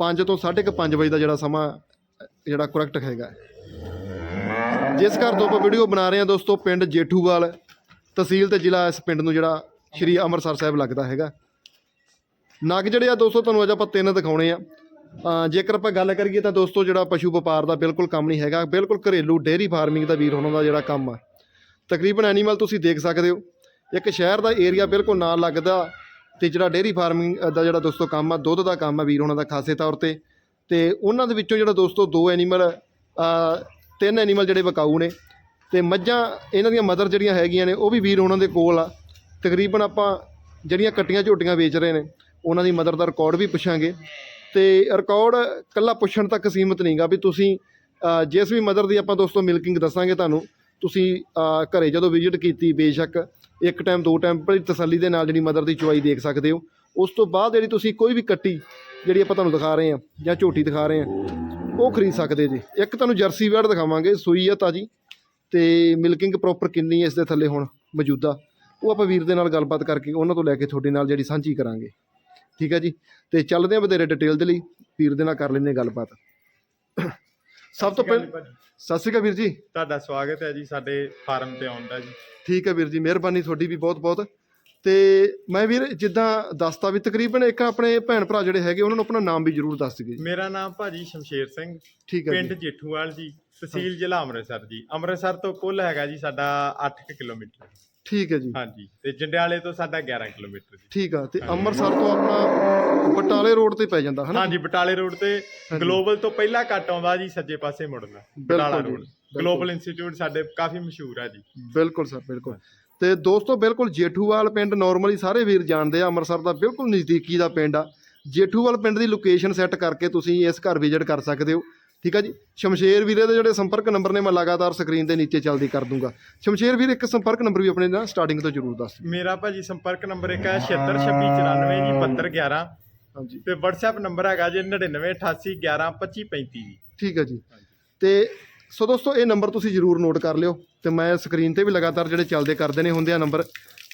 5 ਤੋਂ 5:30 ਵਜੇ ਦਾ ਜਿਹੜਾ ਸਮਾਂ, ਜਿਹੜਾ ਕਰੈਕਟ ਹੈਗਾ। ਜਿਸ ਘਰ ਤੋਂ ਆਪਾਂ ਵੀਡੀਓ ਬਣਾ ਰਹੇ ਹਾਂ ਦੋਸਤੋ, ਪਿੰਡ ਜੇਠੂਵਾਲ, ਤਹਿਸੀਲ ਤੇ ਜ਼ਿਲ੍ਹਾ ਇਸ ਪਿੰਡ ਨੂੰ ਜਿਹੜਾ ਸ਼੍ਰੀ ਅੰਮ੍ਰਿਤਸਰ ਸਾਹਿਬ ਲੱਗਦਾ ਹੈਗਾ। ਨਗ ਜਿਹੜੇ ਆ ਦੋਸਤੋ, ਤੁਹਾਨੂੰ ਅੱਜ ਆਪਾਂ ਤਿੰਨ ਦਿਖਾਉਣੇ ਆ। ਜੇਕਰ ਆਪਾਂ ਗੱਲ ਕਰੀਏ ਤਾਂ ਦੋਸਤੋ, ਜਿਹੜਾ ਪਸ਼ੂ ਵਪਾਰ ਦਾ ਬਿਲਕੁਲ ਕੰਮ ਨਹੀਂ ਹੈਗਾ। ਬਿਲਕੁਲ ਘਰੇਲੂ ਡੇਅਰੀ ਫਾਰਮਿੰਗ ਦਾ ਵੀਰ ਹੋਣਾ ਦਾ ਜਿਹੜਾ ਕੰਮ ਆ। ਤਕਰੀਬਨ ਐਨੀਮਲ ਤੁਸੀਂ ਦੇਖ ਸਕਦੇ ਹੋ। ਇੱਕ ਸ਼ਹਿਰ ਦਾ ਏਰੀਆ ਬਿਲਕੁਲ ਨਾਲ ਲੱਗਦਾ। ਤੇ ਜਿਹੜਾ ਡੇਅਰੀ ਫਾਰਮਿੰਗ ਦਾ ਜਿਹੜਾ ਦੋਸਤੋ ਕੰਮ ਆ ਦੁੱਧ ਦਾ ਕੰਮ ਆ ਵੀਰ ਉਹਨਾਂ ਦਾ ਖਾਸੇ ਤੌਰ ਤੇ। ਤੇ ਉਹਨਾਂ ਦੇ ਵਿੱਚੋਂ ਜਿਹੜਾ ਦੋਸਤੋ ਦੋ ਐਨੀਮਲ ਤਿੰਨ ਐਨੀਮਲ ਜਿਹੜੇ ਵਿਕਾਊ ਨੇ। ਤੇ ਮੱਝਾਂ ਇਹਨਾਂ ਦੀਆਂ ਮਦਰ ਜਿਹੜੀਆਂ ਹੈਗੀਆਂ ਨੇ ਉਹ ਵੀ ਵੀਰ ਉਹਨਾਂ ਦੇ ਕੋਲ ਆ। ਤਕਰੀਬਨ ਆਪਾਂ ਜਿਹੜੀਆਂ ਕੱਟੀਆਂ ਝੋਟੀਆਂ ਵੇਚ ਰਹੇ ਨੇ ਉਹਨਾਂ ਦੀ ਮਦਰ ਦਾ ਰਿਕਾਰਡ ਵੀ ਪੁੱਛਾਂਗੇ। ਤੇ ਰਿਕਾਰਡ ਕੱਲਾ ਪੁੱਛਣ ਤੱਕ ਸੀਮਤ ਨਹੀਂਗਾ ਵੀ ਤੁਸੀਂ ਜਿਸ ਵੀ ਮਦਰ ਦੀ ਆਪਾਂ ਦੋਸਤੋ ਮਿਲਕਿੰਗ ਦੱਸਾਂਗੇ ਤੁਹਾਨੂੰ ਤੁਸੀਂ ਅ, ਘਰੇ ਜਦੋਂ ਵਿਜ਼ਿਟ ਕੀਤੀ ਬੇਸ਼ੱਕ ਇੱਕ ਟਾਈਮ, ਦੋ ਟਾਈਮ ਬੜੀ ਤਸੱਲੀ ਦੇ ਨਾਲ ਜਿਹੜੀ ਮਦਰ ਦੀ ਚੁਆਈ ਦੇਖ ਸਕਦੇ ਹੋ। ਉਸ ਤੋਂ ਬਾਅਦ ਜਿਹੜੀ ਤੁਸੀਂ ਕੋਈ ਵੀ ਕੱਟੀ ਜਿਹੜੀ ਆਪਾਂ ਤੁਹਾਨੂੰ ਦਿਖਾ ਰਹੇ ਹਾਂ ਜਾਂ ਝੋਟੀ ਦਿਖਾ ਰਹੇ ਹਾਂ, ਉਹ ਖਰੀਦ ਸਕਦੇ ਜੀ। ਇੱਕ ਤੁਹਾਨੂੰ ਜਰਸੀ ਵੈੜ ਦਿਖਾਵਾਂਗੇ, ਸੂਈ ਆ ਤਾਜੀ ਤੇ ਮਿਲਕਿੰਗ ਪ੍ਰੋਪਰ ਕਿੰਨੀ ਹੈ ਇਸ ਦੇ ਥੱਲੇ ਹੁਣ ਮੌਜੂਦਾ। ਉਹ ਆਪਾਂ ਵੀਰ ਦੇ ਨਾਲ ਗੱਲਬਾਤ ਕਰਕੇ ਉਹਨਾਂ ਤੋਂ ਲੈ ਕੇ ਤੁਹਾਡੇ ਨਾਲ ਜਿਹੜੀ ਸਾਂਝੀ ਕਰਾਂਗੇ। ਠੀਕ ਹੈ ਜੀ? ਤੇ ਚੱਲਦੇ ਆ ਵਧੇਰੇ ਡਿਟੇਲ ਦੇ ਲਈ, ਵੀਰ ਦੇ ਨਾਲ ਕਰ ਲੈਂਦੇ ਹਾਂ ਗੱਲਬਾਤ। ਸਭ ਤੋਂ ਪਹਿਲਾਂ ਸਤਿ ਸ਼੍ਰੀ ਅਕਾਲ ਵੀਰ ਜੀ। ਤੁਹਾਡਾ ਸਵਾਗਤ ਹੈ ਜੀ ਸਾਡੇ ਫਾਰਮ ਤੇ ਆਉਣ ਦਾ ਜੀ। ਠੀਕ ਹੈ ਵੀਰ ਜੀ ਮਿਹਰਬਾਨੀ ਤੁਹਾਡੀ ਵੀ ਬਹੁਤ ਬਹੁਤ। ਤੇ ਮੈਂ ਵੀਰ ਜਿੱਦਾਂ ਦੱਸਤਾ ਵੀ ਤਕਰੀਬਨ ਇੱਕ ਆਪਣੇ ਭੈਣ ਭਰਾ ਜਿਹੜੇ ਹੈਗੇ ਉਹਨਾਂ ਨੂੰ ਆਪਣਾ ਨਾਮ ਵੀ ਜ਼ਰੂਰ ਦੱਸ ਦਿਓ ਜੀ। ਮੇਰਾ ਨਾਮ ਭਾਜੀ ਸ਼ਮਸ਼ੇਰ ਸਿੰਘ ਠੀਕ ਹੈ ਪਿੰਡ ਜੇਠੂਵਾਲ ਜੀ ਤਹਿਸੀਲ ਜ਼ਿਲ੍ਹਾ ਅੰਮ੍ਰਿਤਸਰ ਜੀ। ਅੰਮ੍ਰਿਤਸਰ ਤੋਂ ਕੁੱਲ ਹੈਗਾ ਜੀ ਸਾਡਾ 8 ਕਿਲੋਮੀਟਰ। ਠੀਕ ਹੈ ਜੀ। ਹਾਂਜੀ ਤੇ ਜੰਡਿਆਲੇ ਤੋਂ ਸਾਡਾ 11 ਕਿਲੋਮੀਟਰ ਜੀ। ਠੀਕ ਆ ਤੇ ਅੰਮ੍ਰਿਤਸਰ ਤੋਂ ਆਪਣਾ ਬਟਾਲੇ ਰੋਡ ਤੇ ਪੈ ਜਾਂਦਾ ਹਨਾ? ਹਾਂਜੀ ਬਟਾਲੇ ਰੋਡ ਤੇ ਗਲੋਬਲ ਤੋਂ ਪਹਿਲਾਂ ਕੱਟ ਆਉਂਦਾ ਜੀ ਸੱਜੇ ਪਾਸੇ ਮੁੜਨਾ ਬਟਾਲਾ ਰੋਡ। ਬਿਲਕੁਲ। ਗਲੋਬਲ ਇੰਸਟੀਚਿਊਟ ਸਾਡੇ ਕਾਫੀ ਮਸ਼ਹੂਰ ਹੈ ਜੀ। ਬਿਲਕੁਲ ਸਰ ਬਿਲਕੁਲ। ਤੇ ਦੋਸਤੋ ਬਿਲਕੁਲ ਜੇਠੂਵਾਲ ਪਿੰਡ ਨਾਰਮਲੀ ਸਾਰੇ ਵੀਰ ਜਾਣਦੇ ਆ ਅੰਮ੍ਰਿਤਸਰ ਦਾ ਬਿਲਕੁਲ ਨਜ਼ਦੀਕੀ ਦਾ ਪਿੰਡ ਆ। ਜੇਠੂਵਾਲ ਪਿੰਡ ਦੀ ਲੋਕੇਸ਼ਨ ਸੈੱਟ ਕਰਕੇ ਤੁਸੀਂ ਇਸ ਘਰ ਵਿਜ਼ਿਟ ਕਰ ਸਕਦੇ ਹੋ। ਠੀਕ ਆ ਜੀ? ਸ਼ਮਸ਼ੇਰ ਵੀਰੇ ਦੇ ਜਿਹੜੇ ਸੰਪਰਕ ਨੰਬਰ ਨੇ ਮੈਂ ਲਗਾਤਾਰ ਸਕਰੀਨ ਦੇ ਨੀਚੇ ਚੱਲਦੀ ਕਰ ਦੂੰਗਾ। ਸ਼ਮਸ਼ੇਰ ਵੀਰ ਇੱਕ ਸੰਪਰਕ ਨੰਬਰ ਵੀ ਆਪਣੇ ਨਾਲ ਸਟਾਰਟਿੰਗ ਤੋਂ ਜ਼ਰੂਰ ਦੱਸ। ਮੇਰਾ ਭਾਜੀ ਸੰਪਰਕ ਨੰਬਰ ਇੱਕ ਹੈ 762694 ਜੀ 7211 ਹਾਂਜੀ। ਤੇ WhatsApp ਨੰਬਰ ਹੈਗਾ ਜੀ 9988112535 ਜੀ ਠੀਕ ਹੈ ਜੀ। ਤੇ ਸੋ ਦੋਸਤੋ ਇਹ ਨੰਬਰ ਤੁਸੀਂ ਜ਼ਰੂਰ ਨੋਟ ਕਰ ਲਿਓ ਤੇ ਮੈਂ ਸਕਰੀਨ ਤੇ ਵੀ ਲਗਾਤਾਰ ਜਿਹੜੇ ਚੱਲਦੇ ਕਰਦੇ ਨੇ ਹੁੰਦੇ ਆ ਨੰਬਰ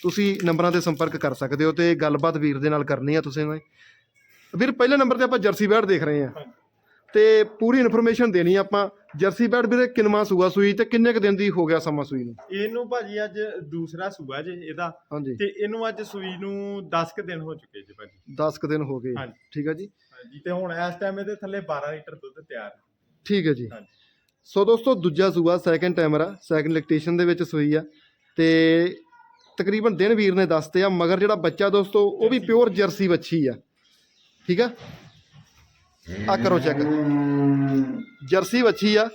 ਤੁਸੀਂ ਨੰਬਰਾਂ ਤੇ ਸੰਪਰਕ ਕਰ ਸਕਦੇ ਹੋ ਤੇ ਗੱਲਬਾਤ ਵੀਰ ਦੇ ਨਾਲ ਕਰਨੀ ਆ ਤੁਸੀਂ। ਨੇ ਵੀਰ ਪਹਿਲੇ ਨੰਬਰ ਤੇ ਆਪਾਂ ਜਰਸੀ ਬੈਡ ਦੇਖ ਰਹੇ ਆ ਤੇ ਪੂਰੀ ਇਨਫੋਰਮੇਸ਼ਨ ਦੇਣੀ ਆਪਾਂ। ਜਰਸੀ ਬੈਡ ਵੀਰੇ ਕਿੰਨਵਾਂ ਸੂਆ ਸੂਈ ਤੇ ਕਿੰਨੇ ਕੁ ਦਿਨ ਦੀ ਹੋ ਗਿਆ ਸਮਾਂ ਸੂਈ ਨੂੰ? ਇਹਨੂੰ ਭਾਜੀ ਅੱਜ ਦੂਸਰਾ ਸੂਆ ਜੇ ਇਹਦਾ। ਹਾਂਜੀ। ਤੇ ਇਹਨੂੰ ਅੱਜ ਸੂਈ ਨੂੰ 10 ਕੁ ਦਿਨ ਹੋ ਚੁੱਕੇ ਜੀ ਭਾਜੀ। 10 ਕੁ ਦਿਨ ਹੋ ਗਏ। ਹਾਂਜੀ। ਠੀਕ ਹੈ ਜੀ? ਹਾਂਜੀ ਤੇ ਹੁਣ ਇਸ ਟਾਈਮ ਇਹਦੇ ਥੱਲੇ 12 ਲੀਟਰ ਦੁੱਧ ਤਿਆਰ। ਠੀਕ ਹੈ ਜੀ। ਹਾਂਜੀ। ਸੋ ਦੋਸਤੋ ਦੂਜਾ ਸੂਆ ਸੈਕੰਡ ਟਾਈਮਰ ਆ ਸੈਕੰਡ ਲੈਕਟੇਸ਼ਨ ਦੇ ਵਿੱਚ ਸੂਈ ਆ। ਤੇ ਤਕਰੀਬਨ ਦਿਨ ਵੀਰ ਨੇ ਦੱਸਤੇ ਆ ਮਗਰ ਜਿਹੜਾ ਬੱਚਾ ਦੋਸਤੋ ਉਹ ਵੀ। ਪਿਓਰ ਜਰਸੀ ਵੱਛੀ ਆ। ਠੀਕ ਆ? ਆ ਕਰੋ ਚੈੱਕ ਜਰਸੀ ਵੱਛੀ ਆ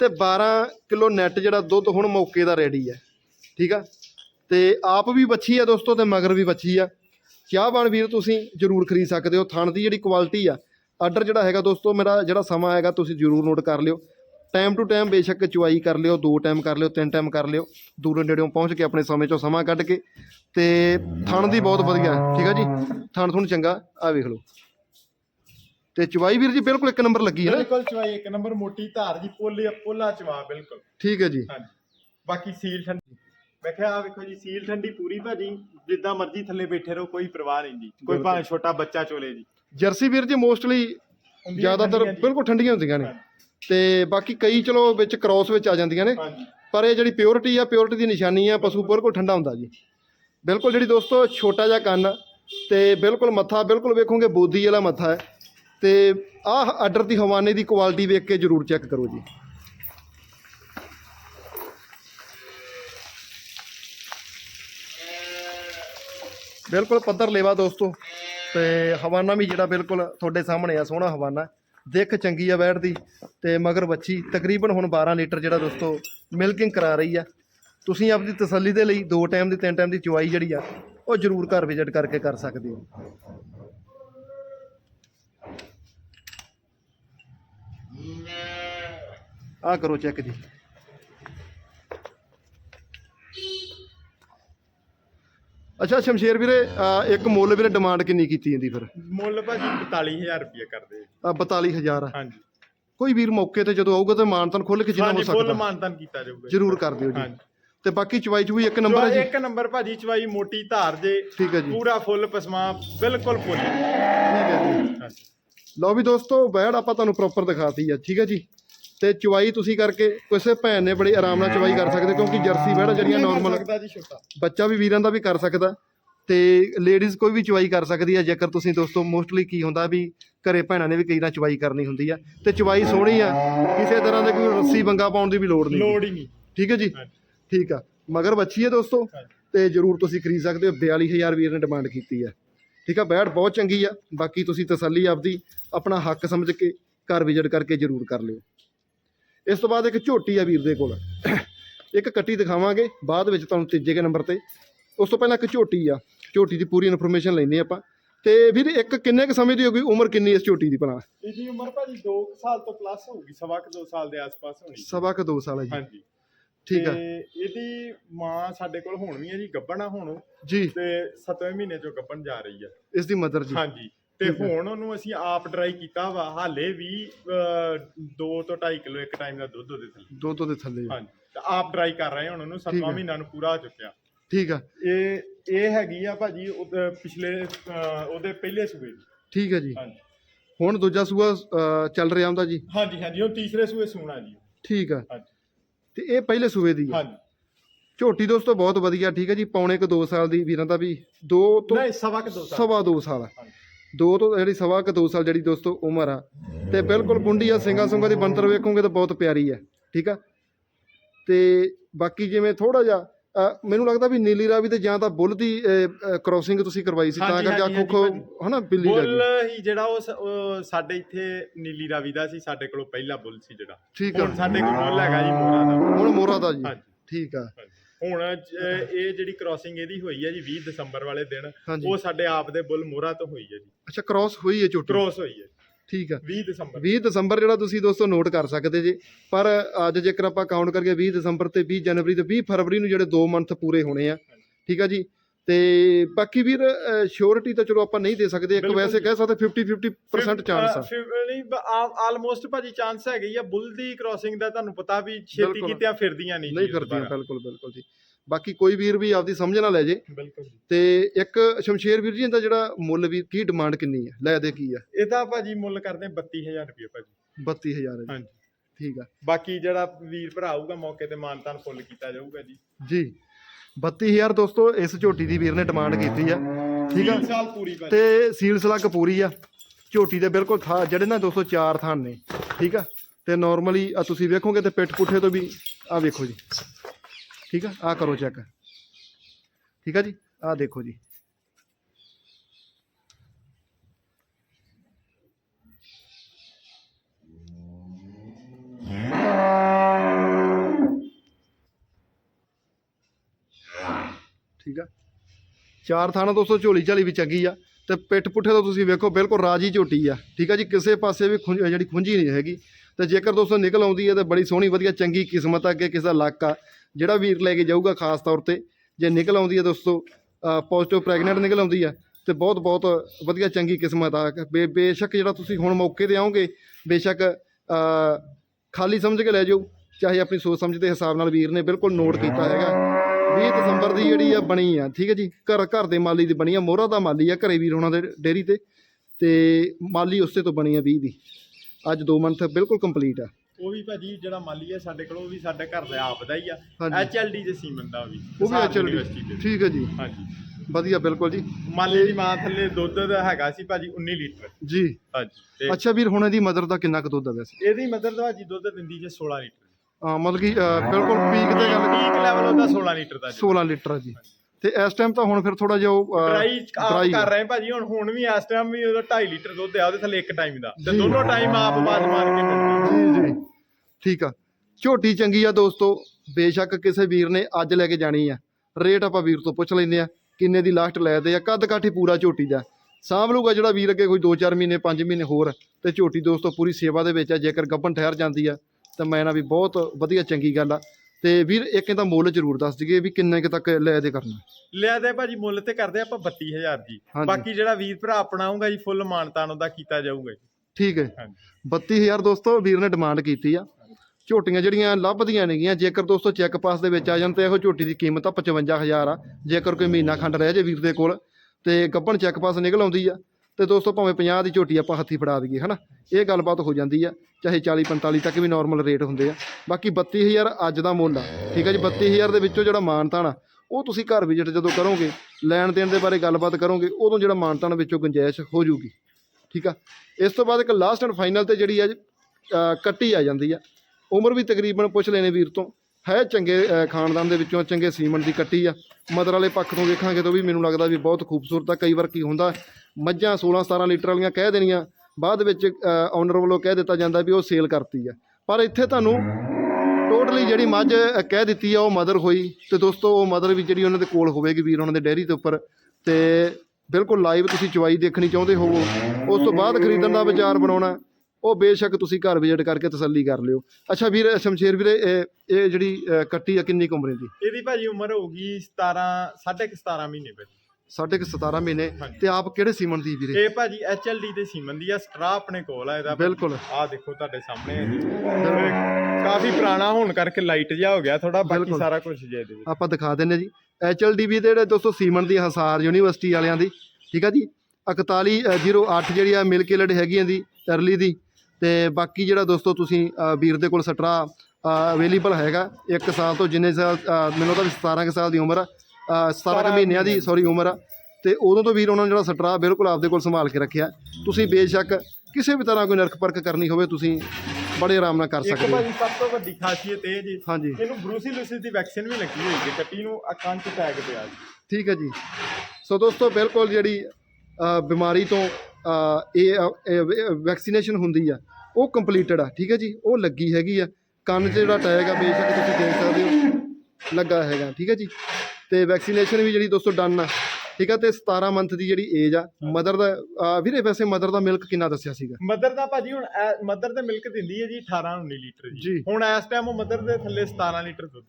ਤੇ 12 ਕਿਲੋ ਨੈਟ ਜਿਹੜਾ ਦੁੱਧ ਹੁਣ ਮੌਕੇ ਦਾ ਰੈਡੀ ਆ। ਠੀਕ ਆ? ਤੇ ਆਪ ਵੀ ਵੱਛੀ ਆ ਦੋਸਤੋ ਤੇ ਮਗਰ ਵੀ ਵੱਛੀ ਆ। ਚਾਹ ਬਣ ਵੀਰ ਤੁਸੀਂ ਜਰੂਰ ਖਰੀਦ ਸਕਦੇ ਹੋ। ਥਣ ਦੀ ਜਿਹੜੀ ਕੁਆਲਿਟੀ ਆ ਆਰਡਰ ਜਿਹੜਾ ਹੈਗਾ ਦੋਸਤੋ, ਮੇਰਾ ਜਿਹੜਾ ਸਮਾਂ ਹੈਗਾ ਤੁਸੀਂ ਜਰੂਰ ਨੋਟ ਕਰ ਲਿਓ। ਟਾਈਮ ਟੂ ਟਾਈਮ ਬੇਸ਼ੱਕ ਚੁਆਈ ਕਰ ਲਿਓ, ਦੋ ਟਾਈਮ ਕਰ ਲਿਓ, ਤਿੰਨ ਟਾਈਮ ਕਰ ਲਿਓ। ਦੂਰੋਂ ਨੇੜਿਓਂ ਪਹੁੰਚ ਕੇ ਆਪਣੇ ਸਮੇਂ ਚੋਂ ਸਮਾਂ ਕੱਢ ਕੇ ਤੇ ਥਣ ਦੀ ਬਹੁਤ ਵਧੀਆ। ਠੀਕ ਆ ਜੀ? ਥਣ ਥੁਣ ਚੰਗਾ ਆ ਵੇਖ ਲਓ। ਤੇ ਚੁਆਈ ਵੀਰ ਜੀ ਬਿਲਕੁਲ ਇੱਕ ਨੰਬਰ ਲੱਗੀ ਹੈ ਨਾ? ਬਿਲਕੁਲ ਚਵਾਈ ਇੱਕ ਨੰਬਰ ਮੋਟੀ ਧਾਰ ਜੀ ਪੋਲੇ ਪੋਲਾ ਚਵਾ ਬਿਲਕੁਲ। ਠੀਕ ਹੈ ਜੀ। ਹਾਂਜੀ। ਬਾਕੀ ਸੀਲ ਠੰਡੀ। ਮੈਂ ਕਿਹਾ ਆ ਵੇਖੋ ਜੀ ਸੀਲ ਠੰਡੀ ਪੂਰੀ ਭਾਜੀ। ਜਿੱਦਾਂ ਮਰਜ਼ੀ ਥੱਲੇ ਬੈਠੇ ਰਹੋ ਕੋਈ ਪਰਵਾਹ ਨਹੀਂ ਜੀ। ਕੋਈ। ਭਾਵੇਂ ਛੋਟਾ ਬੱਚਾ ਚੋਲੇ ਜੀ। ਜਰਸੀ ਵੀਰ ਜੀ ਮੋਸਟਲੀ ਜ਼ਿਆਦਾਤਰ। ਬਿਲਕੁਲ ਠੰਡੀਆਂ ਹੁੰਦੀਆਂ ਨੇ। ਤੇ ਬਾਕੀ ਕਈ ਚਲੋ ਵਿੱਚ ਕ੍ਰਾਸ ਵਿੱਚ ਆ ਜਾਂਦੀਆਂ ਨੇ। ਪਰ ਇਹ ਜਿਹੜੀ ਪਿਓਰਿਟੀ ਆ ਪਿਓਰਿਟੀ ਦੀ ਨਿਸ਼ਾਨੀ ਆ ਪਸ਼ੂ ਬਿਲਕੁਲ ਠੰਡਾ ਹੁੰਦਾ ਜੀ। ਬਿਲਕੁਲ ਜਿਹੜੀ ਦੋਸਤੋ ਛੋਟਾ ਜਿਹਾ ਕੰਨ ਤੇ ਬਿਲਕੁਲ ਮੱਥਾ ਬਿਲਕੁਲ ਵੇਖੋਗੇ ਬੋਦੀ ਵਾਲਾ ਮੱਥਾ ਹੈ। ਤੇ ਆਹ ਆਰਡਰ ਦੀ ਹਵਾਨੇ ਦੀ ਕੁਆਲਿਟੀ ਵੇਖ ਕੇ ਜਰੂਰ ਚੈੱਕ ਕਰੋ ਜੀ। ਬਿਲਕੁਲ ਪੱਧਰ ਲੇਵਾ ਦੋਸਤੋ, ਤੇ ਹਵਾਨਾ ਵੀ ਜਿਹੜਾ ਬਿਲਕੁਲ ਤੁਹਾਡੇ ਸਾਹਮਣੇ ਆ, ਸੋਹਣਾ ਹਵਾਨਾ। ਦਿੱਖ ਚੰਗੀ ਆ ਬੈਠ ਦੀ, ਤੇ ਮਗਰ ਬੱਚੀ ਤਕਰੀਬਨ ਹੁਣ 12 ਲੀਟਰ ਜਿਹੜਾ ਦੋਸਤੋ ਮਿਲਕਿੰਗ ਕਰਾ ਰਹੀ ਆ। ਤੁਸੀਂ ਆਪਦੀ ਤਸੱਲੀ ਦੇ ਲਈ ਦੋ ਟਾਈਮ ਦੀ, ਤਿੰਨ ਟਾਈਮ ਦੀ ਚੁਆਈ ਜਿਹੜੀ ਆ, ਉਹ ਜਰੂਰ ਘਰ ਵਿਜ਼ਿਟ ਕਰਕੇ ਕਰ ਸਕਦੇ ਹੋ। ਆਹ ਕਰੋ ਚੈੱਕ ਜੀ। ਅੱਛਾ ਸ਼ਮਸ਼ੇਰ ਵੀਰੇ ਅਹ ਇੱਕ ਮੁੱਲ ਵੀਰੇ ਡਿਮਾਂਡ ਕਿੰਨੀ ਕੀਤੀ ਜਾਂਦੀ ਫਿਰ? ਮੁੱਲ ਭਾਜੀ 45000 ਰੁਪਏ ਕਰਦੇ ਆ। 42000 ਹਾਂਜੀ। ਕੋਈ ਵੀਰ ਮੌਕੇ ਤੇ ਜਦੋਂ ਆਊਗਾ ਤੇ ਮਾਨਤਨ ਖੁੱਲ ਕੇ ਜਿੰਨਾ ਹੋ ਹਾਂਜੀ ਫੁੱਲ ਸਕਦਾ ਮਾਨਤਨ ਕੀਤਾ ਜਾਊਗਾ ਜਰੂਰ ਕਰ ਦਿਓ ਜੀ। ਹਾਂਜੀ। ਤੇ ਬਾਕੀ ਚਵਾਈ ਚੂਈ ਇੱਕ ਨੰਬਰ ਹੈ ਜੀ? ਇੱਕ ਨੰਬਰ ਭਾਜੀ ਚਵਾਈ ਮੋਟੀ ਧਾਰ ਜੇ ਠੀਕ ਹੈ ਜੀ। ਪੂਰਾ ਫੁੱਲ ਪਸਮਾ ਬਿਲਕੁਲ ਫੁੱਲ। ਠੀਕ ਹੈ ਜੀ। ਹਾਂਜੀ। ਲਓ ਵੀ ਦੋਸਤੋ ਬੈੜ ਆਪਾਂ ਤੁਹਾਨੂੰ ਪ੍ਰੋਪਰ ਦਿਖਾਤੀ ਆ। ਠੀਕ ਹੈ ਜੀ? ਤੇ ਚਵਾਈ ਤੁਸੀਂ ਕਰਕੇ ਕਿਸੇ ਭੈਣ ਨੇ ਬੜੀ ਆਰਾਮ ਨਾਲ ਚਵਾਈ ਕਰ ਸਕਦੇ ਕਿਉਂਕਿ ਜਰਸੀ ਬੈੜ ਜਿਹੜੀਆਂ ਨਾਰਮਲ ਸਕਦਾ ਜੀ ਛੋਟਾ। ਬੱਚਾ ਵੀ ਵੀਰਾਂ ਦਾ ਵੀ ਕਰ ਸਕਦਾ। ਤੇ ਲੇਡੀਜ਼ ਕੋਈ ਵੀ ਚਵਾਈ ਕਰ ਸਕਦੀ ਹੈ ਜੇਕਰ ਤੁਸੀਂ ਦੋਸਤੋ ਮੋਸਟਲੀ ਕੀ ਹੁੰਦਾ ਵੀ ਘਰੇ ਭੈਣਾਂ ਨੇ ਵੀ ਕਈ ਨਾ ਚਵਾਈ ਕਰਨੀ ਹੁੰਦੀ ਆ। ਤੇ ਚਵਾਈ ਸੋਹਣੀ ਆ ਕਿਸੇ ਤਰ੍ਹਾਂ ਦੇ ਕੋਈ ਰੱਸੀ ਬੰਗਾ ਪਾਉਣ ਦੀ ਵੀ ਲੋੜ ਨਹੀਂ। ਲੋੜ ਹੀ ਨਹੀਂ। ਠੀਕ ਹੈ ਜੀ। ਠੀਕ ਆ। ਮਗਰ ਬੱਚੀ ਹੈ ਦੋਸਤੋ। ਤੇ ਜਰੂਰ ਤੁਸੀਂ ਖਰੀਦ ਸਕਦੇ ਹੋ। 42000 ਵੀਰ ਨੇ ਡਿਮਾਂਡ ਕੀਤੀ ਆ। ਠੀਕ ਆ ਬੈੜ ਬਹੁਤ ਚੰਗੀ ਆ। ਬਾਕੀ ਤੁਸੀਂ ਤਸੱਲੀ ਆਪਦੀ ਆਪਣਾ ਹੱਕ ਸਮਝ ਕੇ ਘਰ ਵਿਜ਼ਿਟ ਕਰਕੇ ਜਰੂਰ ਕਰ ਲਿਓ। ਇਸ ਤੋਂ ਬਾਅਦ ਇੱਕ ਝੋਟੀ ਆ ਵੀਰ ਦੇ ਕੋਲ। ਇੱਕ ਕੱਟੀ ਦਿਖਾਵਾਂਗੇ ਬਾਅਦ ਵਿੱਚ ਤੁਹਾਨੂੰ ਤੀਜੇ ਕੇ ਨੰਬਰ ਤੇ। ਉਸ ਤੋਂ ਪਹਿਲਾਂ ਇੱਕ ਝੋਟੀ ਆ ਝੋਟੀ ਦੀ ਪੂਰੀ ਇਨਫੋਰਮੇਸ਼ਨ ਲੈਣੀ ਆਪਾਂ। ਤੇ ਵੀਰ ਇੱਕ ਕਿੰਨੇ ਕੁ ਸਮੇਂ ਦੀ ਹੋਗੀ ਉਮਰ ਕਿੰਨੀ ਇਸ ਝੋਟੀ ਦੀ ਭਲਾ? ਇਹਦੀ ਉਮਰ ਭਾਜੀ 2 ਸਾਲ ਤੋਂ ਪਲੱਸ ਹੋਊਗੀ ਸਵਾ ਕੁ 2 ਸਾਲ ਦੇ ਆਸ-ਪਾਸ ਹੋਣੀ। ਸਵਾ ਕੁ ਦੋ ਸਾਲ ਹੈ ਜੀ। ਹਾਂਜੀ। ਠੀਕ ਆ। ਤੇ ਇਹਦੀ ਮਾਂ ਸਾਡੇ ਕੋਲ ਹੁਣ ਵੀ ਹੈ ਜੀ ਗੱਭਣ ਹੁਣ। ਜੀ। ਤੇ 7ਵੇਂ ਮਹੀਨੇ ਚੋਂ ਗੱਭਣ ਜਾ ਰਹੀ ਆ। ਇਸ ਦੀ ਮਦਰ ਜੀ। ਹਾਂਜੀ। ਤੇ ਆ। ਹੁਣ ਉਹਨੂੰ ਅਸੀਂ ਆਪ ਡਰਾਈ ਕੀਤਾ ਵਾ ਹਾਲੇ ਵੀ 2 ਤੋਂ 2.5 ਕਿਲੋ ਇੱਕ ਟਾਈਮ ਦਾ ਦੁੱਧ ਉਹਦੇ ਥੱਲੇ। ਦੋ ਤੋਂ ਦੇ ਥੱਲੇ ਆ। ਹਾਂਜੀ ਤੇ ਆਪ ਡਰਾਈ ਕਰ ਰਹੇ ਹੁਣ ਉਹਨੂੰ ਠੀਕ 7ਵਾਂ ਆ। ਮਹੀਨਾ ਨੂੰ ਪੂਰਾ ਹੋ ਚੁੱਕਿਆ। ਠੀਕ ਆ। ਇਹ ਇਹ ਹੈਗੀ ਆ ਭਾਜੀ ਉਹਦੇ ਪਿਛਲੇ ਅਹ, ਉਹਦੇ ਪਹਿਲੇ ਸੂਏ ਦੀ। ਠੀਕ ਹੈ ਜੀ। ਹਾਂਜੀ। ਹੁਣ ਦੂਜਾ ਸੂਆ ਅ, ਚੱਲ ਰਿਹਾ ਹੁੰਦਾ ਜੀ? ਹਾਂਜੀ ਹਾਂਜੀ ਉਹ ਤੀਸਰੇ ਸੂਏ ਸੂਣਾ ਜੀ ਠੀਕ ਆ। ਹਾਂਜੀ। ਤੇ ਇਹ ਪਹਿਲੇ ਸੂਏ ਦੀ ਆ। ਹਾਂਜੀ। ਝੋਟੀ ਦੋਸਤੋ ਬਹੁਤ ਵਧੀਆ ਠੀਕ ਹੈ ਜੀ। ਪੌਣੇ ਕੁ 2 ਸਾਲ ਦੀ ਵੀਰਾਂ ਦਾ ਵੀ 2 ਤੋਂ ਨਹੀਂ ਸਵਾ ਕੁ ਦੋ ਸਾਲ। ਸਵਾ 2 ਸਾਲ ਆ। ਹਾਂਜੀ। ਦੋ ਤੋਂ ਜਿਹੜੀ ਸਵਾ ਕੁ 2 ਸਾਲ ਜਿਹੜੀ ਦੋਸਤੋ ਉਮਰ ਆ ਤੇ ਬਿਲਕੁਲ ਗੁੰਡੀ ਆ ਸਿੰਗਾ ਸੁੰਗਾ ਦੀ ਬੰਤਰ ਵੇਖੋਗੇ ਤਾਂ ਬਹੁਤ ਪਿਆਰੀ ਆ ਠੀਕ ਆ? ਤੇ ਬਾਕੀ ਜਿਵੇਂ ਥੋੜਾ ਜਿਹਾ ਮੈਨੂੰ ਲੱਗਦਾ ਵੀ ਨੀਲੀ ਰਾਵੀ ਤੇ ਜਾਂ ਤਾਂ ਬੁੱਲ ਦੀ ਕ੍ਰੋਸਿੰਗ ਤੁਸੀਂ ਕਰਵਾਈ ਸੀ ਤਾਂ ਕਰਕੇ ਅੱਖੋਂ ਹਾਂਜੀ, ਹਨਾ ਬਿੱਲੀ ਬੁੱਲ ਲੱਗੀ ਹੀ ਜਿਹੜਾ ਉਹ ਸਾਡੇ ਇੱਥੇ ਨੀਲੀ ਰਾਵੀ ਦਾ ਸੀ ਸਾਡੇ ਕੋਲੋਂ ਪਹਿਲਾ ਬੁੱਲ ਸੀ ਜਿਹੜਾ। ਹੁਣ ਸਾਡੇ ਕੋਲ ਬੁੱਲ ਹੈਗਾ ਜੀ ਮੋਰਾ ਦਾ। ਹੁਣ ਮੋਰਾ ਦਾ ਜੀ। ਠੀਕ ਆ। ਹੁਣ ਇਹ ਜਿਹੜੀ ਕ੍ਰਾਸਿੰਗ ਇਹਦੀ ਹੋਈ ਹੈ ਜੀ 20 ਦਸੰਬਰ ਵਾਲੇ ਦਿਨ ਉਹ ਸਾਡੇ ਆਪ ਦੇ ਬੁੱਲ ਮੋਰਾ ਤੋਂ ਹੋਈ ਹੈ ਜੀ। ਅੱਛਾ ਕ੍ਰਾਸ ਹੋਈ ਹੈ ਝੋਟੀ ਕ੍ਰਾਸ ਹੋਈ ਹੈ। ਠੀਕ ਆ। 20 ਦਸੰਬਰ। 20 ਦਸੰਬਰ ਜਿਹੜਾ ਤੁਸੀਂ ਦੋਸਤੋ ਨੋਟ ਕਰ ਸਕਦੇ ਜੇ ਪਰ ਅੱਜ ਜੇਕਰ ਆਪਾਂ ਕਾਊਂਟ ਕਰਕੇ 20 ਦਸੰਬਰ ਤੇ 20 ਜਨਵਰੀ ਤੇ 20 ਫਰਵਰੀ ਨੂੰ ਜਿਹੜੇ 2 ਮੰਥ ਪੂਰੇ ਹੋਣੇ ਆ ਠੀਕ ਆ ਜੀ ਤੇ ਬਾਕੀ ਵੀਰ ਸ਼ੋਰਿਟੀ ਤਾਂ ਚਲੋ ਆਪਾਂ ਨਹੀਂ ਦੇ ਸਕਦੇ ਇੱਕ ਵੈਸੇ। ਕਹਿ ਸਕਦੇ 50 50% ਚਾਂਸ ਆ। ਨਹੀਂ ਆਲਮੋਸਟ ਭਾਜੀ ਚਾਂਸ ਹੈਗੇ ਆ। ਬੁੱਲ ਦੀ ਕ੍ਰਾਸਿੰਗ ਦਾ ਤੁਹਾਨੂੰ ਪਤਾ ਵੀ ਛੇਤੀ। ਕੀਤਿਆਂ ਫਿਰਦੀਆਂ ਨਹੀਂ ਨਹੀਂ ਕਰਦੀਆਂ। ਬਿਲਕੁਲ ਬਿਲਕੁਲ ਜੀ। ਬਾਕੀ ਕੋਈ ਵੀਰ ਵੀ ਆਪਦੀ ਸਮਝ ਨਾ ਲੈ ਜੇ। ਬਿਲਕੁਲ ਜੀ। ਤੇ ਇੱਕ ਸ਼ਮਸ਼ੇਰ ਵੀਰ ਜੀ ਇਹਦਾ ਜਿਹੜਾ ਮੁੱਲ ਵੀ ਕੀ ਡਿਮਾਂਡ ਕਿੰਨੀ ਹੈ ਲੈ ਦੇ ਕੀ ਆ? ਇਹਦਾ ਭਾਜੀ ਮੁੱਲ ਕਰਦੇ 32000 ਰੁਪਏ ਭਾਜੀ। 32000 ਹੈ ਜੀ। ਹਾਂਜੀ। ਠੀਕ ਆ। ਬਾਕੀ ਜਿਹੜਾ ਵੀਰ ਭਰਾ ਆਊਗਾ ਮੌਕੇ ਤੇ ਮਾਨਤਾਨ ਫੁੱਲ ਕੀਤਾ ਜਾਊਗਾ ਜੀ। ਜੀ। 32000 ਦੋਸਤੋ ਇਸ ਝੋਟੀ ਦੀ ਵੀਰ ਨੇ ਡਿਮਾਂਡ ਕੀਤੀ ਆ। ਠੀਕ ਆ? 3 ਸਾਲ ਪੂਰੀ ਭਾਜੀ। ਤੇ ਸੀਲ ਸਲੱਗ ਪੂਰੀ ਆ। ਝੋਟੀ ਦੇ ਬਿਲਕੁਲ ਥਾ ਜਿਹੜੇ ਨਾ 204 ਥਾਨ ਨੇ। ਠੀਕ ਆ? ਤੇ ਨਾਰਮਲੀ ਆ ਤੁਸੀਂ ਵੇਖੋਗੇ ਤੇ ਪਿੱਠ ਪੁੱਠੇ ਤੋਂ ਵੀ ਆ ਵੇਖੋ ਜੀ। ਠੀਕ ਆ? ਆ ਕਰੋ ਚੈੱਕ ਠੀਕ ਆ ਜੀ? ਆ ਦੇਖੋ ਜੀ। ਠੀਕ ਆ? ਚਾਰ ਥਾਣਾ ਦੋਸਤੋ ਝੋਲੀ ਝਾਲੀ ਵੀ ਚੰਗੀ ਆ ਤੇ ਪਿੱਠ ਪੁੱਠੇ ਤੋਂ ਤੁਸੀਂ ਵੇਖੋ ਬਿਲਕੁਲ ਰਾਜੀ ਝੋਟੀ ਆ, ਠੀਕ ਆ ਜੀ? ਕਿਸੇ ਪਾਸੇ ਵੀ ਖੁੰਝ- ਜਿਹੜੀ ਖੁੰਝੀ ਨਹੀਂ ਹੈਗੀ। ਤੇ ਜੇਕਰ ਦੋਸਤੋ ਨਿਕਲ ਆਉਂਦੀ ਹੈ ਤੇ ਬੜੀ ਸੋਹਣੀ ਵਧੀਆ ਚੰਗੀ ਕਿਸਮਤ ਆ ਅੱਗੇ ਕਿਸੇ ਦਾ ਲੱਕ ਆ, ਜਿਹੜਾ ਵੀਰ ਲੈ ਕੇ ਜਾਊਗਾ ਖਾਸ ਤੌਰ ਤੇ, ਜੇ ਨਿਕਲ ਆਉਂਦੀ ਹੈ ਦੋਸਤੋ ਪੋਜ਼ਿਟਿਵ ਪ੍ਰੈਗਨੈਂਟ ਨਿਕਲ ਆਉਂਦੀ ਆ ਤੇ ਬਹੁਤ ਬਹੁਤ ਵਧੀਆ ਚੰਗੀ ਕਿਸਮਤ ਆ। ਬੇ ਬੇਸ਼ੱਕ ਜਿਹੜਾ ਤੁਸੀਂ ਹੁਣ ਮੌਕੇ ਤੇ ਆਓਗੇ, ਬੇਸ਼ੱਕ ਖਾਲੀ ਸਮਝ ਕੇ ਲੈ ਜਾਓ, ਚਾਹੇ ਆਪਣੀ ਸੋਚ ਸਮਝ ਦੇ ਹਿਸਾਬ ਨਾਲ ਵੀਰ ਨੇ ਬਿਲਕੁਲ ਨੋਟ ਕੀਤਾ ਹੈਗਾ। 20 ਦਸੰਬਰ ਦੀ ਜਿਹੜੀ ਆ ਬਣੀ ਆ ਠੀਕ ਹੈ ਜੀ? ਘਰ ਘਰ ਦੇ ਮਾਲੀ ਦੀ ਬਣੀ ਆ ਮੋਹਰਾ ਦਾ ਮਾਲੀ ਆ ਘਰੇ ਵੀਰ ਹੋਣਾ ਦੇ ਡੇਰੀ ਤੇ। ਤੇ ਮਾਲੀ ਉਸੇ ਤੋਂ ਬਣੀ ਆ 20 ਦੀ। ਅੱਜ 2 ਮੰਥ ਬਿਲਕੁਲ ਕੰਪਲੀਟ ਆ। ਉਹ ਵੀ ਭਾਜੀ ਜਿਹੜਾ ਮਾਲੀ ਹੈ ਸਾਡੇ ਕੋਲ ਉਹ ਵੀ ਸਾਡੇ ਘਰ ਦਾ ਆਪ ਦਾ ਹੀ ਆ। ਹਾਂਜੀ। ਐਚਐਲਡੀ ਦੇ ਸੀਮਨ ਦਾ ਵੀ ਉਹ ਵੀ ਯੂਨੀਵਰਸਿਟੀ ਦੇ। ਠੀਕ ਹੈ ਜੀ। ਹਾਂਜੀ। ਵਧੀਆ ਬਿਲਕੁਲ ਜੀ। ਮਾਲੀ ਦੀ ਮਾਂ ਥੱਲੇ ਦੁੱਧ ਦਾ ਹੈਗਾ ਸੀ ਭਾਜੀ 19 ਲੀਟਰ। ਜੀ। ਹਾਂਜੀ ਤੇ ਅੱਛਾ ਵੀਰ ਹੁਣ ਇਹਦੀ ਮਦਰ ਦਾ ਕਿੰਨਾ ਕੁ ਦੁੱਧ ਆ ਵੈਸੇ? ਇਹਦੀ ਮਦਰ ਦਾ ਭਾਜੀ ਦੁੱਧ ਦਿੰਦੀ ਜੇ 16 ਲੀਟਰ। ਆ ਮਤਲਬ ਕਿ ਬਿਲਕੁਲ ਪੀਕ ਤੇ ਗੱਲ ਪੀਕ ਲੈਵਲ ਉਹਦਾ 16 ਲੀਟਰ ਦਾ ਜੀ। 16 ਲੀਟਰ ਆ ਜੀ। ਤੇ ਇਸ ਟਾਈਮ ਤਾਂ ਹੁਣ ਫਿਰ ਥੋੜਾ ਜਿਹਾ ਉਹ, ਡਰਾਈ ਆਪ dry ਆ। ਕਰ ਰਹੇ ਭਾਜੀ ਹੁਣ ਹੁਣ ਵੀ ਇਸ ਟਾਈਮ ਵੀ ਉਹਦਾ 2.5 ਲੀਟਰ ਦੁੱਧ ਆ ਉਹਦੇ ਥੱਲੇ ਇੱਕ ਟਾਈਮ ਦਾ। ਤੇ। ਦੋਨੋਂ ਟਾਈਮ ਆਪ ਬਾਜ ਮਾਰ ਕੇ ਮਿਲਦੀ ਜੀ ਜੀ। ਠੀਕ ਆ। ਝੋਟੀ ਚੰਗੀ ਆ ਦੋਸਤੋ। ਬੇਸ਼ੱਕ ਕਿਸੇ ਵੀਰ ਨੇ ਅੱਜ ਲੈ ਕੇ ਜਾਣੀ ਆ। ਰੇਟ ਆਪਾਂ ਵੀਰ ਤੋਂ ਪੁੱਛ ਲੈਂਦੇ ਆ ਕਿੰਨੇ ਦੀ ਲਾਸਟ ਲੈਦੇ ਆ। ਕੱਦ ਕਾਠੀ ਪੂਰਾ ਝੋਟੀ ਦਾ। ਸਾਂਭ ਲੂਗਾ ਜਿਹੜਾ ਵੀਰ ਅੱਗੇ ਕੋਈ 2-4 ਮਹੀਨੇ 5 ਮਹੀਨੇ ਹੋਰ। ਤੇ ਝੋਟੀ ਦੋਸਤੋ ਪੂਰੀ ਸੇਵਾ ਦੇ ਵਿੱਚ ਆ ਜੇਕਰ ਗੱਭਣ ਠਹਿਰ ਜਾਂਦੀ ਆ ਤਾਂ ਮੈਂ ਨਾ ਵੀ ਬਹੁਤ ਵਧੀਆ ਚੰਗੀ ਗੱਲ ਆ। ਤੇ ਵੀਰ ਇੱਕ ਇਹਦਾ ਮੁੱਲ ਜ਼ਰੂਰ ਦੱਸ ਦਈਏ ਵੀ ਕਿੰਨੇ ਕੁ ਤੱਕ ਲੈ ਦੇ ਕਰਨਾ। ਲਿਆ ਦੇ ਭਾਜੀ ਮੁੱਲ ਤੇ ਕਰਦੇ ਆਪਾਂ 32000 ਜੀ ਹਾਂਜੀ। ਬਾਕੀ ਜਿਹੜਾ ਵੀਰ ਭਰਾ ਆਪਣਾਊਗਾ ਜੀ ਫੁੱਲ ਮਾਨਤਾਨ ਉਹਦਾ ਕੀਤਾ ਜਾਊਗਾ ਜੀ। ਠੀਕ ਹੈ। ਹਾਂਜੀ। 32000 ਦੋਸਤੋ ਵੀਰ ਨੇ ਡਿਮਾਂਡ ਕੀਤੀ ਆ। ਝੋਟੀਆਂ ਜਿਹੜੀਆਂ ਲੱਭਦੀਆਂ ਨੇਗੀਆਂ ਜੇਕਰ ਦੋਸਤੋ ਚੈੱਕ ਪਾਸ ਦੇ ਵਿੱਚ ਆ ਜਾਣ ਤੇ ਇਹੋ ਝੋਟੀ ਦੀ ਕੀਮਤ ਆ 55000 ਆ। ਜੇਕਰ ਕੋਈ ਮਹੀਨਾ ਖੰਡ ਰਹਿ ਜੇ ਵੀਰ ਦੇ ਕੋਲ ਤੇ ਗੱਬਣ ਚੈੱਕ ਪਾਸ ਨਿਕਲ ਆਉਂਦੀ ਆ। ਤੇ ਦੋਸਤੋ ਭਾਵੇਂ 50 ਦੀ ਝੋਟੀ ਆਪਾਂ ਹੱਥੀ ਫੜਾ ਦਈਏ ਹਨਾ? ਇਹ ਗੱਲਬਾਤ ਹੋ ਜਾਂਦੀ ਆ ਚਾਹੇ 40 45 ਤੱਕ ਵੀ ਨਾਰਮਲ ਰੇਟ ਹੁੰਦੇ ਆ। ਬਾਕੀ 32000 ਅੱਜ ਦਾ ਮੁੱਲ ਆ ਠੀਕ ਆ ਜੀ? 32000 ਦੇ ਵਿੱਚੋਂ ਜਿਹੜਾ ਮਾਨਤਾਨ ਆ ਉਹ ਤੁਸੀਂ ਘਰ ਵਿਜ਼ਿਟ ਜਦੋਂ ਕਰੋਗੇ ਲੈਣ ਦੇਣ ਦੇ ਬਾਰੇ ਗੱਲਬਾਤ ਕਰੋਗੇ ਉਦੋਂ ਜਿਹੜਾ ਮਾਨਤਾਨ ਵਿੱਚੋਂ ਗੁੰਜਾਇਸ਼ ਹੋ ਜੂਗੀ ਠੀਕ ਆ? ਇਸ ਤੋਂ ਬਾਅਦ ਇੱਕ ਲਾਸਟ ਐਂਡ ਫਾਈਨਲ ਤੇ ਜਿਹੜੀ ਆ ਜੀ, ਕੱਟੀ ਆ ਜਾਂਦੀ ਆ। ਉਮਰ ਵੀ ਤਕਰੀਬਨ ਪੁੱਛ ਲੈਣੇ ਵੀਰ ਤੋਂ ਹੈ ਚੰਗੇ ਖਾਨਦਾਨ ਦੇ ਵਿੱਚੋਂ ਚੰਗੇ ਸੀਮਨ ਦੀ ਕੱਟੀ ਆ। ਮਦਰ ਵਾਲੇ ਪੱਖ ਤੋਂ ਵੇਖਾਂਗੇ ਤਾਂ ਵੀ ਮੈਨੂੰ ਲੱਗਦਾ ਵੀ ਬਹੁਤ ਖੂਬਸੂਰਤ ਆ। ਕਈ ਵਾਰ ਕੀ ਹੁੰਦਾ, ਮੱਝਾਂ 16 17 ਲੀਟਰ ਵਾਲੀਆਂ ਕਹਿ ਦੇਣੀਆਂ, ਬਾਅਦ ਵਿੱਚ ਓਨਰ ਵੱਲੋਂ ਕਹਿ ਦਿੱਤਾ ਜਾਂਦਾ ਵੀ ਉਹ ਸੇਲ ਕਰਤੀ ਆ। ਪਰ ਇੱਥੇ ਤੁਹਾਨੂੰ ਟੋਟਲੀ ਜਿਹੜੀ ਮੱਝ ਕਹਿ ਦਿੱਤੀ ਆ, ਉਹ ਮਦਰ ਹੋਈ। ਤੇ ਦੋਸਤੋ, ਉਹ ਮਦਰ ਵੀ ਜਿਹੜੀ ਉਹਨਾਂ ਦੇ ਕੋਲ ਹੋਵੇਗੀ ਵੀਰ ਉਹਨਾਂ ਦੇ ਡੈਰੀ ਦੇ ਉੱਪਰ। ਤੇ ਬਿਲਕੁਲ ਲਾਈਵ ਤੁਸੀਂ ਚਵਾਈ ਦੇਖਣੀ ਚਾਹੁੰਦੇ ਹੋਵੋ। ਉਸ ਤੋਂ ਬਾਅਦ ਖਰੀਦਣ ਦਾ ਵਿਚਾਰ ਬਣਾਉਣਾ। ਉਹ ਬੇਸ਼ੱਕ ਤੁਸੀਂ ਘਰ ਵਿਜ਼ਿਟ ਕਰਕੇ ਤਸੱਲੀ ਕਰ ਲਿਓ। ਅੱਛਾ ਵੀਰ ਸ਼ਮਸ਼ੇਰ ਵੀਰੇ ਇਹ ਇਹ ਜਿਹੜੀ ਕੱਟੀ ਆ ਕਿੰਨੀ ਉਮਰ ਦੀ? ਇਹਦੀ ਭਾਜੀ ਉਮਰ ਹੋਊਗੀ 17 ਸਾਢੇ ਕੁ 17 ਮਹੀਨੇ ਭਾਜੀ। ਸਾਢੇ ਕੁ 17 ਮਹੀਨੇ। ਤੇ ਆਪ ਕਿਹੜੇ ਸੀਮਨ ਦੀ ਵੀਰੇ? ਇਹ ਭਾਜੀ ਐਚਐਲਡੀ ਦੇ ਸੀਮਨ ਦੀ ਆ ਸਟਰਾ ਆਪਣੇ ਕੋਲ ਆ ਇਹਦਾ। ਬਿਲਕੁਲ। ਆਹ ਦੇਖੋ ਤੁਹਾਡੇ ਸਾਹਮਣੇ ਹੈ ਜੀ। ਕਾਫੀ ਪੁਰਾਣਾ ਹੋਣ ਕਰਕੇ ਲਾਈਟ ਜਿਹਾ ਹੋ ਗਿਆ ਥੋੜਾ ਬਾਕੀ। ਸਾਰਾ ਕੁਝ ਜੇ ਇਹਦੇ ਵਿੱਚ। ਆਪਾਂ ਦਿਖਾ ਦਿੰਨੇ ਜੀ। ਐਚਐਲਡੀ ਵੀ ਜਿਹੜੇ ਦੋਸਤੋ ਸੀਮਨ ਦੀ ਹਸਾਰ ਯੂਨੀਵਰਸਿਟੀ ਵਾਲਿਆਂ ਦੀ। ਠੀਕ ਆ ਜੀ? 4108 ਜਿਹੜੀ ਆ ਮਿਲਕੇਲਡ ਹੈਗੀ ਆ ਦੀ ਅਰਲੀ ਦੀ। ਤੇ ਬਾਕੀ ਜਿਹੜਾ ਦੋਸਤੋ ਤੁਸੀਂ ਵੀਰ ਦੇ ਕੋਲ ਸਟਰਾ ਅਵੇਲੇਬਲ ਹੈਗਾ 1 ਸਾਲ ਤੋਂ ਜਿੰਨੇ ਸਾਲ ਮੈਨੂੰ ਤਾਂ ਵੀ 17 ਕੁ ਸਾਲ ਦੀ ਉਮਰ ਆ ਅ, 17 ਕੁ ਮਹੀਨਿਆਂ ਦੀ ਸੌਰੀ ਉਮਰ ਆ। ਤੇ ਉਦੋਂ ਤੋਂ ਵੀਰ ਉਹਨਾਂ ਨੇ ਜਿਹੜਾ ਸਟਰਾ ਬਿਲਕੁਲ ਆਪਦੇ ਕੋਲ ਸੰਭਾਲ ਕੇ ਰੱਖਿਆ। ਤੁਸੀਂ ਬੇਸ਼ੱਕ ਕਿਸੇ ਵੀ ਤਰ੍ਹਾਂ ਕੋਈ ਨਰਕ ਪਰਖ ਕਰਨੀ ਹੋਵੇ ਤੁਸੀਂ ਬੜੇ ਆਰਾਮ ਨਾਲ ਕਰ ਇੱਕ ਸਕਦੇ ਹੋ। ਭਾਜੀ ਸਭ ਤੋਂ ਵੱਡੀ ਖਾਸੀਅਤ ਇਹ ਜੀ ਹਾਂਜੀ। ਇਹਨੂੰ ਬਰੂਸੀਲੋਸਿਸ ਦੀ ਵੈਕਸੀਨ ਵੀ ਲੱਗੀ ਹੋਈ ਹੈ ਕੱਟੀ ਨੂੰ ਅੱਖਾਂ 'ਚ ਟੈਗ ਪਿਆ ਠੀਕ ਹੈ ਜੀ। ਸੋ ਦੋਸਤੋ ਬਿਲਕੁਲ ਜਿਹੜੀ ਬਿਮਾਰੀ ਤੋਂ ਇਹ ਵੈਕਸੀਨੇਸ਼ਨ ਹੁੰਦੀ ਆ ਉਹ ਕੰਪਲੀਟਡ ਆ ਠੀਕ ਹੈ ਜੀ? ਉਹ ਲੱਗੀ ਹੈਗੀ ਆ। ਕੰਨ 'ਚ ਜਿਹੜਾ ਟੈਗ ਆ ਬੇਸ਼ੱਕ ਤੁਸੀਂ ਦੇਖ ਸਕਦੇ ਹੋ ਲੱਗਾ ਹੈਗਾ ਠੀਕ ਹੈ ਜੀ? ਤੇ ਵੈਕਸੀਨੇਸ਼ਨ ਵੀ ਜਿਹੜੀ ਦੋਸਤੋ ਡਨ ਆ ਠੀਕ ਆ? ਤੇ 17 ਮੰਥ ਦੀ ਜਿਹੜੀ ਏਜ ਆ ਮਦਰ ਦਾ ਵੀਰੇ ਵੈਸੇ ਮਦਰ ਦਾ ਮਿਲਕ ਕਿੰਨਾ ਦੱਸਿਆ ਸੀਗਾ? ਮਦਰ ਦਾ ਭਾਜੀ ਹੁਣ ਮਦਰ ਤੇ ਮਿਲਕ ਦਿੰਦੀ ਹੈ ਜੀ 18 19 ਲੀਟਰ ਜੀ। ਹੁਣ ਇਸ ਟਾਈਮ ਉਹ ਮਦਰ ਦੇ ਥੱਲੇ 17 ਲੀਟਰ ਦੁੱਧ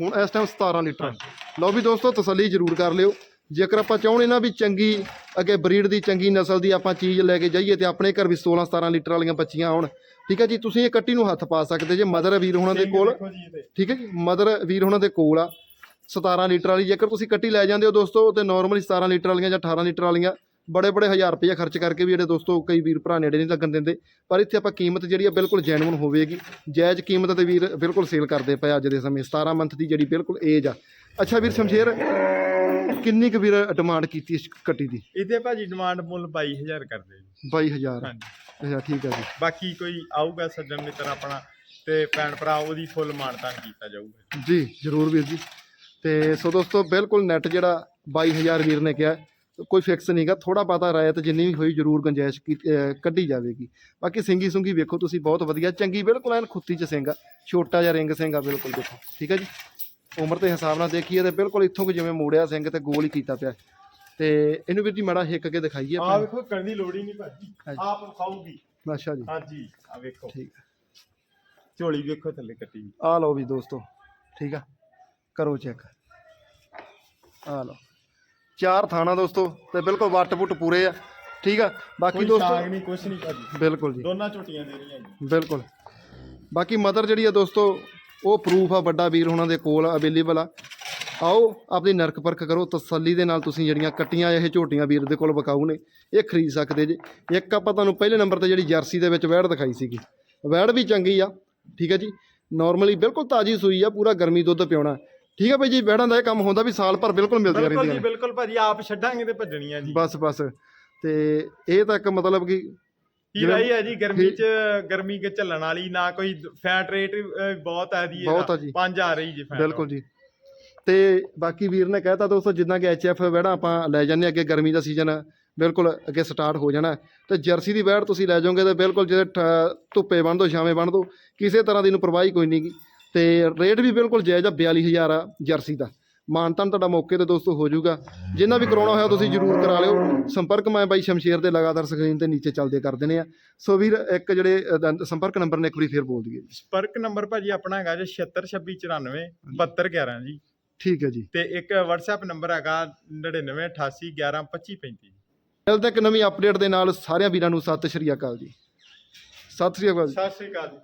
ਹੁਣ ਇਸ ਟਾਈਮ 17 ਲੀਟਰ। ਲਓ ਵੀ ਦੋਸਤੋ ਤਸੱਲੀ ਜ਼ਰੂਰ ਕਰ ਲਿਓ। ਜੇਕਰ ਆਪਾਂ ਚਾਹੁੰਦੇ ਨਾ ਵੀ ਚੰਗੀ ਅੱਗੇ ਬਰੀਡ ਦੀ ਚੰਗੀ ਨਸਲ ਦੀ ਆਪਾਂ ਚੀਜ਼ ਲੈ ਕੇ ਜਾਈਏ ਤੇ ਆਪਣੇ ਘਰ ਵੀ 16 17 ਲੀਟਰ ਵਾਲੀਆਂ ਬੱਚੀਆਂ ਆਉਣ ਠੀਕ ਹੈ ਜੀ? ਤੁਸੀਂ ਇਹ ਕੱਟੀ ਨੂੰ ਹੱਥ ਪਾ ਸਕਦੇ ਜੇ ਮਦਰ ਵੀਰ ਹੋਣਾ ਦੇ ਕੋਲ ਠੀਕ ਹੈ ਜੀ? ਮਦਰ ਵੀਰ ਹੋਣਾ ਦੇ ਕੋਲ ਆ 17 ਲੀਟਰ ਵਾਲੀ ਜੇਕਰ ਤੁਸੀਂ ਕੱਟੀ ਲੈ ਜਾਂਦੇ ਹੋ ਦੋਸਤੋ ਤੇ ਨਾਰਮਲੀ 17 ਲੀਟਰ ਵਾਲੀਆਂ ਜਾਂ 18 ਲੀਟਰ ਵਾਲੀਆਂ ਬੜੇ ਬੜੇ ਹਜ਼ਾਰ ਰੁਪਏ ਖਰਚ ਕਰਕੇ ਵੀ ਜਿਹੜੇ ਦੋਸਤੋ ਕਈ ਵੀਰ ਭਰਾ ਨੇੜੇ ਨਹੀਂ ਲੱਗਣ ਦਿੰਦੇ ਪਰ ਇੱਥੇ ਆਪਾਂ ਕੀਮਤ ਜਿਹੜੀ ਆ ਬਿਲਕੁਲ ਜੈਨੂਨ ਹੋਵੇਗੀ। ਜਾਇਜ਼ ਕੀਮਤ ਤੇ ਵੀਰ ਬਿਲਕੁਲ ਸੇਲ ਕਰਦੇ ਪਏ ਅੱਜ ਦੇ ਸਮੇਂ 17 ਮੰਥ ਦੀ ਜਿਹੜੀ ਬਿਲਕੁਲ ਏਜ ਆ। ਅੱਛਾ ਵੀਰ ਸ਼ਮਸ਼ੇਰ ਕਿੰਨੀ ਕੁ ਵੀਰ ਡਿਮਾਂਡ ਕੀਤੀ ਇਸ ਕੱਟੀ ਦੀ? ਇਹਦੇ ਭਾਜੀ ਡਿਮਾਂਡ ਮੁੱਲ 22000 ਕਰਦੇ ਜੀ। 22000 ਹਾਂਜੀ। ਅੱਛਾ ਠੀਕ ਹੈ ਜੀ। ਬਾਕੀ ਕੋਈ ਆਊਗਾ ਸੱਜਣ ਮਿੱਤਰ ਆਪਣਾ ਤੇ ਭੈਣ ਭਰਾ ਉਹਦੀ ਫੁੱਲ ਮਾਨਤਾਨ ਕੀਤਾ ਜਾਊਗਾ ਜੀ। ਜ਼ਰੂਰ ਵੀਰ ਜੀ। ਤੇ ਸੋ ਦੋਸਤੋ ਬਿਲਕੁਲ ਨੈਟ ਜਿਹੜਾ 22000 ਵੀਰ ਨੇ ਕਿਹਾ ਕੋਈ ਫਿਕਸ ਨਹੀਂਗਾ ਥੋੜਾ ਪਾਤਾ ਰਾਇਤ ਜਿੰਨੀ ਵੀ ਹੋਈ ਜ਼ਰੂਰ ਗੁੰਜਾਇਸ਼ ਕੀ- ਅਹ ਕੱਢੀ ਜਾਵੇਗੀ। ਬਾਕੀ ਸਿੰਗੀ ਸੁੰਗੀ ਵੇਖੋ ਤੁਸੀਂ ਬਹੁਤ ਵਧੀਆ। ਚੰਗੀ ਬਿਲਕੁਲ ਐਨ ਖੁੱਤੀ ਚ ਸਿੰਗਾ ਛੋਟਾ ਜਿਹਾ ਰਿੰਗ ਸਿੰਗਾ ਬਿਲਕੁਲ ਦੇਖੋ। ਠੀਕ ਹੈ ਜੀ? ਉਮਰ ਦੇ ਹਿਸਾਬ ਨਾਲ ਦੇਖੀਏ ਤੇ ਬਿਲਕੁਲ ਇੱਥੋਂ ਕੁ ਜਿਵੇਂ ਮੋੜਿਆ ਸਿੰਘ ਤੇ ਗੋਲ ਹੀ ਕੀਤਾ ਪਿਆ। ਤੇ ਇਹਨੂੰ ਵੀਰ ਜੀ ਮਾੜਾ ਹਿੱਕ ਕੇ ਦਿਖਾਈਏ ਆ ਆਪਾਂ। ਵੇਖੋ ਕਰਨ ਦੀ ਲੋੜ ਹੀ ਨਹੀਂ ਭਾਜੀ। ਹਾਂਜੀ। ਆਪ ਖਾਊਗੀ ਅੱਛਾ ਜੀ। ਹਾਂਜੀ ਆ ਵੇਖੋ। ਠੀਕ ਝੋਲੀ ਵੇਖੋ ਥੱਲੇ ਕੱਟੀ ਆ ਲਓ ਵੀ ਦੋਸਤੋ ਠੀਕ ਆ? ਕਰੋ ਚੈੱਕ। ਆ ਲਓ। ਚਾਰ ਥਾਣਾ ਦੋਸਤੋ ਤੇ ਬਿਲਕੁਲ ਵੱਟ ਵੁੱਟ ਪੂਰੇ ਆ। ਠੀਕ ਆ? ਬਾਕੀ ਕੋਈ ਦੋਸਤੋ ਸਾਗ ਨਹੀਂ ਕੁਛ ਨਹੀਂ ਭਾਜੀ। ਬਿਲਕੁਲ ਜੀ। ਦੋਨਾਂ ਝੋਟੀਆਂ ਦੇ ਰਹੀਆਂ ਜੀ। ਬਿਲਕੁਲ। ਬਾਕੀ ਮਦਰ ਜਿਹੜੀ ਆ ਦੋਸਤੋ ਉਹ ਪ੍ਰੂਫ ਆ ਵੱਡਾ ਵੀਰ ਉਹਨਾਂ ਦੇ ਕੋਲ ਅਵੇਲੇਬਲ ਆ। ਆਓ ਆਪਣੀ ਨਰਕ ਪਰਖ ਕਰੋ ਤਸੱਲੀ ਦੇ ਨਾਲ ਤੁਸੀਂ ਜਿਹੜੀਆਂ ਕੱਟੀਆਂ ਇਹ ਝੋਟੀਆਂ ਵੀਰ ਦੇ ਕੋਲ ਵਿਕਾਊ ਨੇ ਇਹ ਖਰੀਦ ਸਕਦੇ ਜੇ। ਇੱਕ ਆਪਾਂ ਤੁਹਾਨੂੰ ਪਹਿਲੇ ਨੰਬਰ ਤੇ ਜਿਹੜੀ ਜਰਸੀ ਦੇ ਵਿੱਚ ਵੈੜ ਦਿਖਾਈ ਸੀਗੀ। ਵੈੜ ਵੀ ਚੰਗੀ ਆ ਠੀਕ ਹੈ ਜੀ? ਨਾਰਮਲੀ ਬਿਲਕੁਲ ਤਾਜੀ ਸੂਈ ਆ ਪੂਰਾ ਗਰਮੀ ਦੁੱਧ ਪਿਉਣਾ। ਠੀਕ ਹੈ ਭਾਈ ਜੀ ਵੈੜਾਂ ਦਾ ਇਹ ਕੰਮ ਹੁੰਦਾ ਵੀ ਸਾਲ ਭਰ ਬਿਲਕੁਲ ਮਿਲਦੀਆਂ ਬਿਲਕੁਲ ਰਹਿੰਦੀਆਂ ਜੀ ਨੇ। ਬਿਲਕੁਲ ਭਾਜੀ ਆਪ ਛੱਡਾਂਗੇ ਤੇ ਭੱਜਣੀਆਂ ਜੀ। ਬਸ ਬਸ। ਤੇ ਇਹ ਤਾਂ ਇੱਕ ਮਤਲਬ ਕਿ ਹੀ ਹੈ ਜੀ ਗਰਮੀ ਚ ਗਰਮੀ ਕੇ ਚੱਲਣ ਵਾਲੀ ਨਾ ਕੋਈ ਫੈਟ ਰੇਟ ਬਹੁਤ ਹੈ ਦੀ ਬਹੁਤ ਆ ਜੀ। 5 ਆ ਰਹੀ ਜੀ ਫੈਟ। ਬਿਲਕੁਲ ਜੀ। ਤੇ ਬਾਕੀ ਵੀਰ ਨੇ ਕਹਿਤਾ ਦੋਸਤੋ ਜਿੱਦਾਂ ਕਿ ਐਚਐਫ ਵੈੜਾਂ ਆਪਾਂ ਲੈ ਜਾਂਦੇ ਅੱਗੇ ਗਰਮੀ ਦਾ ਸੀਜ਼ਨ ਬਿਲਕੁਲ ਅੱਗੇ ਸਟਾਰਟ ਹੋ ਜਾਣਾ। ਤੇ ਜਰਸੀ ਦੀ ਵੈੜ ਤੁਸੀਂ ਲੈ ਜਾਓਗੇ ਤੇ ਬਿਲਕੁਲ ਜੇ ਠ- ਧੁੱਪੇ ਬੰਨ ਦੋ ਛਾਵੇਂ ਬੰਨ ਦੋ ਕਿਸੇ ਤਰ੍ਹਾਂ ਦੀ ਨੂੰ ਪਰਵਾਹੀ ਕੋਈ ਨਹੀਂਗੀ ਤੇ ਰੇਟ ਵੀ ਬਿਲਕੁਲ ਜਾਇਜ਼ ਆ 42000 ਆ ਜਰਸੀ ਦਾ। ਮਾਨਤਾਨ ਤੁਹਾਡਾ ਮੌਕੇ ਤੇ ਦੋਸਤੋ ਹੋ ਜਾਊਗਾ। ਜਿੰਨਾ ਵੀ ਕਰਾਉਣਾ ਹੋਇਆ ਤੁਸੀਂ ਜਰੂਰ ਕਰਾ ਲਿਓ। ਸੰਪਰਕ ਮੈਂ ਬਾਈ ਸ਼ਮਸ਼ੇਰ ਦੇ ਲਗਾਤਾਰ ਸਕਰੀਨ ਤੇ ਨੀਚੇ ਚੱਲਦੇ ਕਰ ਦਿੰਦੇ ਆ। ਸੋ ਵੀਰ ਇੱਕ ਜਿਹੜੇ ਸੰਪਰਕ ਨੰਬਰ ਨੇ ਇੱਕ ਵਾਰੀ ਫੇਰ ਬੋਲ ਦਈਏ। ਸੰਪਰਕ ਨੰਬਰ ਭਾਜੀ ਆਪਣਾ ਹੈਗਾ ਜੀ 762694 7211 ਜੀ। ਠੀਕ ਹੈ ਜੀ। ਤੇ ਇੱਕ WhatsApp ਨੰਬਰ ਹੈਗਾ 9988112535 ਮਿਲਦੇ ਇੱਕ ਨਵੀਂ ਅਪਡੇਟ ਦੇ ਨਾਲ ਸਾਰਿਆਂ ਵੀਰਾਂ ਨੂੰ ਸਤਿ ਸ਼੍ਰੀ ਅਕਾਲ ਜੀ। ਸਤਿ ਸ਼੍ਰੀ ਅਕਾਲ ਜੀ। ਸਤਿ ਸ੍ਰੀ ਅਕਾਲ ਜੀ